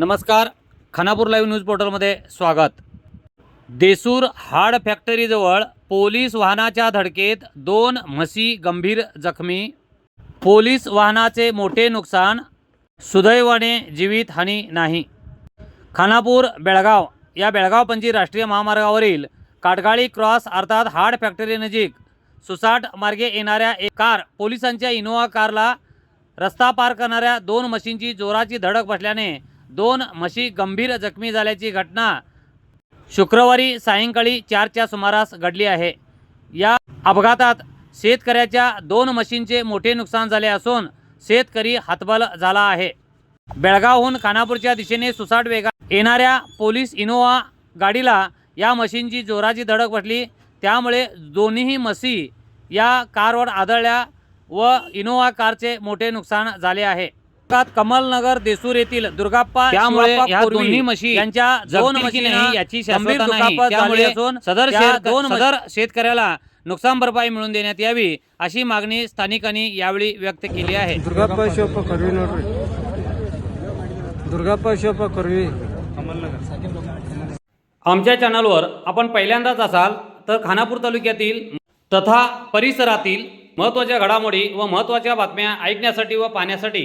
नमस्कार Khanapur live news पोर्टलमध्ये स्वागत. देसूर हाड फॅक्टरीजवळ पोलीस वाहनाच्या धडकेत दोन म्हशी गंभीर जखमी. पोलीस वाहनाचे मोठे नुकसान सुदैवाने जीवितहानी नाही. खानापूर बेळगाव या बेळगाव पणजी राष्ट्रीय महामार्गावरील काटगाळी क्रॉस अर्थात हाड फॅक्टरीनजीक सुसाट मार्गे येणाऱ्या एक कार पोलिसांच्या इनोव्हा कारला रस्ता पार करणाऱ्या दोन म्हशींची जोराची धडक बसल्याने दोन म्हशी गंभीर जखमी झाल्याची घटना शुक्रवारी सायंकाळी चारच्या सुमारास घडली आहे. या अपघातात शेतकऱ्याच्या दोन म्हशींचे मोठे नुकसान झाले असून शेतकरी हातबल झाला आहे. बेळगावहून खानापूरच्या दिशेने सुसाट वेगा येणाऱ्या पोलीस इनोवा गाडीला या म्हशींची जोराची धडक बसली. त्यामुळे दोन्हीही मसी या कारवर आदळल्या व इनोवा कारचे मोठे नुकसान झाले आहे. कमलनगर देसूर येथील दुर्गाप्पा त्यामुळे या दोन्ही यांच्या दोन म्हशी याची गंभीर दुखापत झाली असून सदर दोन सदर शेतकऱ्याला नुकसान भरपाई मिळवून देण्यात यावी अशी मागणी स्थानिकांनी यावेळी व्यक्त केली आहे. दुर्गाप्पा शोप करवी दुर्गाप्पा शोप करवी. आमच्या चॅनलवर आपण पहिल्यांदाच असाल तर खानापूर तालुक्यातील तथा परिसरातील महत्त्वाच्या घडामोडी व महत्त्वाच्या बातम्या ऐकण्यासाठी व पाहण्यासाठी